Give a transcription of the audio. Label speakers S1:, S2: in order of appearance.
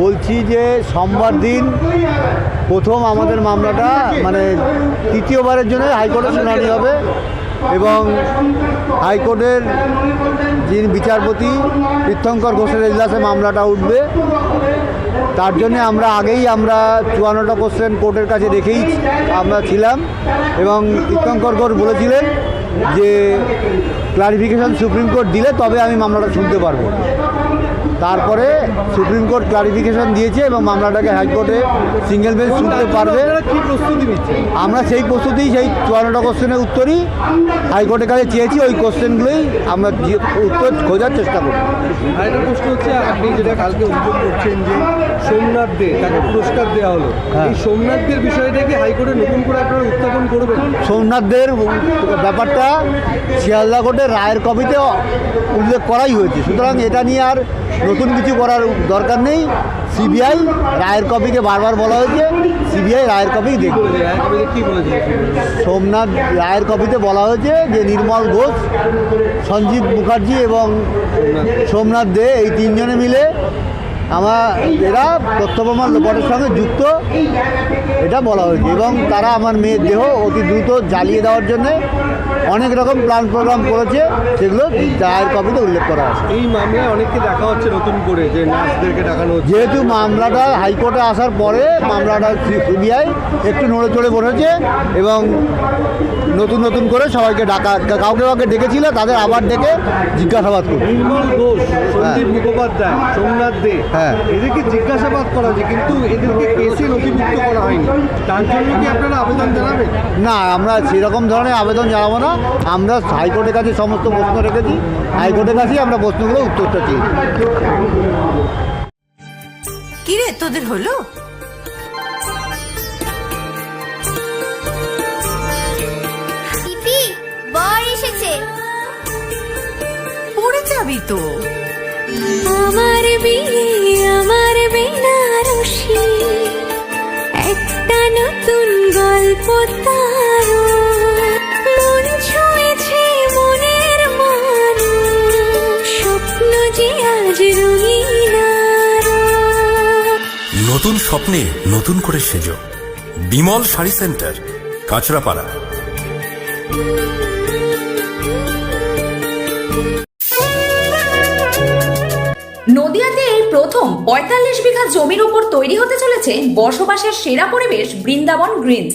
S1: বলছি যে সোমবার দিন প্রথম আমাদের মামলাটা মানে তৃতীয়বারের জন্য হাইকোর্টে শুনানি হবে এবং হাইকোর্টের যিনি বিচারপতি তীর্থঙ্কর ঘোষের এজলাসে মামলাটা উঠবে। তার জন্য আমরা আগেই আমরা চুয়ান্নটা কোশ্চেন কোর্টের কাছে রেখেই আমরা ছিলাম এবং তীর্থঙ্কর ঘোষ বলেছিলেন যে ক্লারিফিকেশন সুপ্রিম কোর্ট দিলে তবে আমি মামলাটা শুনতে পারব। তারপরে সুপ্রিম কোর্ট ক্লারিফিকেশন দিয়েছে এবং মামলাটাকে হাইকোর্টে সিঙ্গেল বেঞ্চ শুনতে পারবে।
S2: প্রস্তুতি
S1: আমরা সেই প্রস্তুতেই সেই চুয়ান্নটা কোশ্চেনের উত্তরই হাইকোর্টের কাছে চেয়েছি ওই কোশ্চেনগুলোই আমরা উত্তর খোঁজার চেষ্টা করি
S2: আরেকটা প্রশ্ন হচ্ছে আপনি যেটা কালকে অভিযোগ করছেন যে সোমনাথ দে তাকে পুরস্কার দেওয়া হলো
S1: হ্যাঁ।
S2: এই সোমনাথদের বিষয়টা কি হাইকোর্টে নতুন করে আপনারা উত্থাপন করবেন?
S1: সোমনাথদের ব্যাপারটা শিয়ালদা কোর্টের রায়ের কপিতে উল্লেখ করাই হয়েছে। সুতরাং এটা নিয়ে আর নতুন কিছু করার দরকার নেই। সিবিআই রায়ের কপিকে বারবার বলা হয়েছে। সিবিআই রায়ের কপি দেখবে। সোমনাথ রায়ের কপিতে বলা হয়েছে যে নির্মল ঘোষ সঞ্জীব মুখার্জি এবং সোমনাথ দে এই তিনজনে মিলে আমার এরা প্রমাণ লোপাটের সঙ্গে যুক্ত এটা বলা হয়েছে। এবং তারা আমার মেয়ের দেহ অতি দ্রুত জ্বালিয়ে দেওয়ার জন্য অনেক রকম প্ল্যান প্রোগ্রাম করেছে সেগুলো রায়ের কপিতে উল্লেখ করা আছে।
S2: এই মামলায় অনেককে দেখা হচ্ছে নতুন করে যে নার্সদেরকে দেখানো হচ্ছে।
S1: যেহেতু মামলাটা হাইকোর্টে আসার পরে মামলাটা সিবিআই একটু নড়ে চড়ে বসেছে এবং নতুন নতুন করে সবাইকে ডাকা কাউকে কাউকে ডেকেছিল তাদের আবার ডেকে জিজ্ঞাসাবাদ করবে
S2: নির্মল ঘোষ সন্দীপ মুখোপাধ্যায় সোমনাথ দে।
S1: হ্যাঁ।
S2: এদেরকে জিজ্ঞাসাবাদ করা হয়েছে কিন্তু এদেরকে কেসে নথিভুক্ত করা হয়নি। তার জন্য কি আপনারা আবেদন জানাবেন?
S1: না আমরা সেরকম ধরনের আবেদন জানাব না। আমরা হাইকোর্টের কাছে সমস্ত প্রশ্ন রেখেছি। হাইকোর্টের কাছেই আমরা প্রশ্নগুলো উত্তরটা চেয়েছি
S3: কিরে তোদের হলো? পড়ে যাবি তো।
S4: আমার বিয়ে স্বপ্নে
S5: নতুন করে সেজ। বিমল শাড়ি সেন্টার, কাঁচরাপাড়া।
S6: নদিয়াতে এই প্রথম পঁয়তাল্লিশ বিঘা জমির উপর তৈরি হতে চলেছে বসবাসের সেরা পরিবেশ বৃন্দাবন গ্রিনস